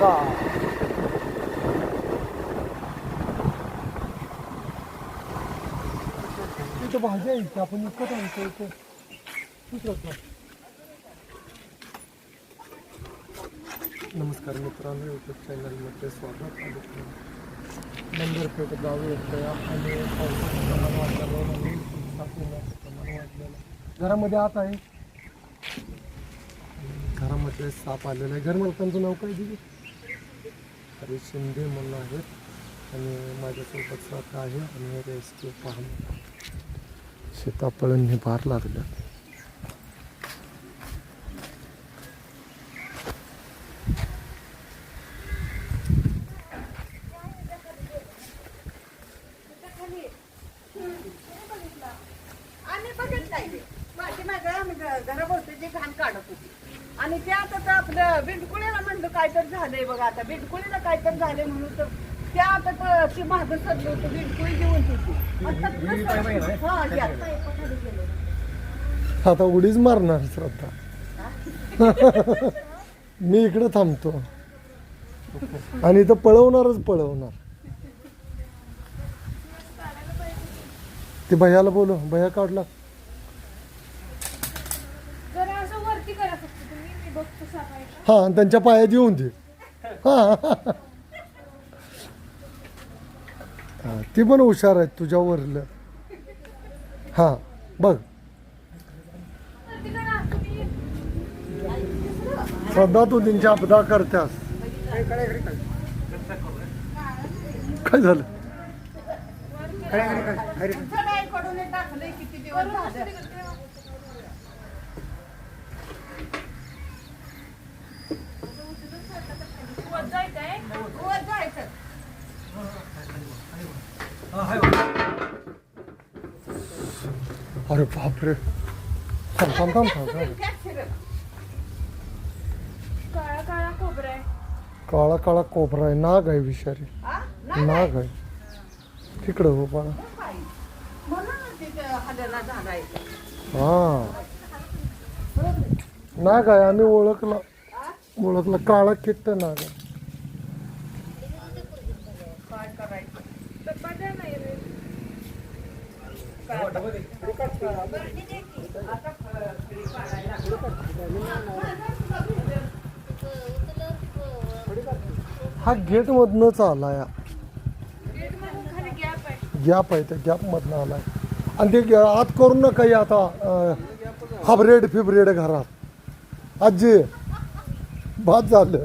बघा इथं भाज्या इथे आपण इतकं आणतो इथे दुसरं का? नमस्कार मित्रांनो यूट्यूब चॅनलमध्ये स्वागत आहे बंदरपेठ गाव येतोय आणि पावसाचं प्रमाण वाढलेलं नवीन साप येण्याचं प्रमाण वाढलेलं आहे. घरामध्ये आत आहे घरामध्ये साप आलेला आहे घर मालकांचं नाव काय दिली हरी शिंदे म्हणून आहेत. आणि माझ्यासोबत साथ आहे आणि रेस्क्यू पाहणं. सीताफळांनी भार लागल्या आम्ही बघत नाही पाठीमागं आम्ही घ- घाण काढत होती. आणि ते आता तर आपलं बिंडकुळीला म्हणलं काय तर झालंय बघा आता. बिंडकुळीला काय तर झालंय म्हणून तर त्या आता तर ती मागं सरली होती बिंडकुळी घेऊन होती. आता कसं- हा, या. आता उडीच मारणार श्रद्धा. मी इकडे थांबतो. आणि इथं पळवणारच पळवणार. ते भैयाला बोलू भैया काढला जरा असं वरती करा फक्त तुम्ही मी बघतो सापायचं हा आणि त्यांच्या पायात येऊन दे. हा. हा, ती पण हुशार आहे तुझ्यावरलं हा बघ. श्रद्धा तू त्यांची अपदा करत्यास. काय झालं? हे किती दिवस अरे बापरे. थांब थांब थांब थांब थांब. काळा काळा खोबरा आहे. काळा काळा कोपरा आहे. नाग आहे विषारी. हा? नाही नाग आहे. तिकडं हो बाळा. म्हणून तिथं हा. नाग आहे. आम्ही ओळखला. ओळखला. काळा किट्ट नाग आहे काय करायचं डब्बा द्या नाही रे हा गेट मधनच आलाय गॅप आहे गॅप आहे त्या गॅप मधनं आलाय. आणि ते आत करू नका हे आता हाबरेड फिबरेड घरात. आजी भात झालं.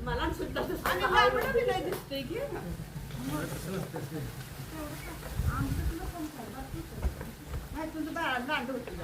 मला सुद्धा दिसतंय की. नाही, तुझं बा- दांड होतं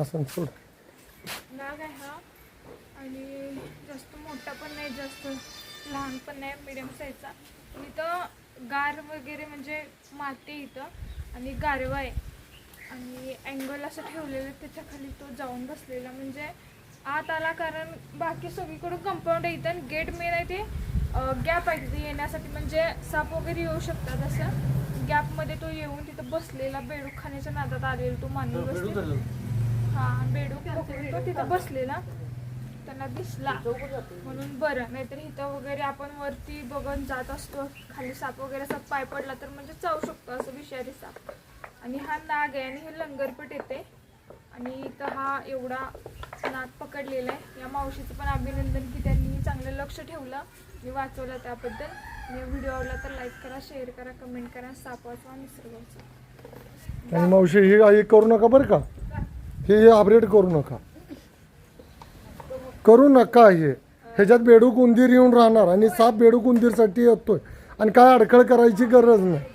असं सोड. नाग आहे हा. आणि जास्त मोठा पण नाही जास्त लहान पण नाही मिडियम साईजचा इथं गार वगैरे म्हणजे माती इथं आणि गारवा आहे. आणि अँगल असं ठेवलेलं त्याच्याखाली तो जाऊन बसलेला. म्हणजे आत आला कारण बाकी सगळीकडून कंपाऊंड आहे इथं गेट मेन आहे ते गॅप आहे तिथे येण्यासाठी. म्हणजे साप वगैरे येऊ शकतात असं. गॅपमध्ये तो येऊन तिथं बसलेला बेडूक खाण्याच्या नादात आलेला तो मानवी बसलेला. हा बेडूक पकडून तो तिथं बसलेला. त्यांना दिसला. म्हणून बरं नाहीतर इथं वगैरे आपण वरती बघून जात असतो. खाली साप वगैरे असा पाय पडला तर म्हणजे चावू शकतो असं विषारी साप. आणि हा नाग आहे आणि हे लंगरपट येते. आणि इथं हा एवढा नाग पकडलेला आहे. या मावशीचं पण अभिनंदन की त्यांनी चांगलं लक्ष ठेवलं. मी वाचवलं त्याबद्दल. मी व्हिडिओ आवडला तर लाईक करा शेअर करा कमेंट करा. साप वाचवा निसर्ग वाचवा. आणि मावशी हे हे करू नका बरं का? हे हे अपडेट करू नका. करू नका हे. ह्याच्यात बेडूक उंदीर येऊन राहणार आणि साप बेडूक उंदीरसाठी येतोय. आणि काय अडखळ करायची गरज नाही.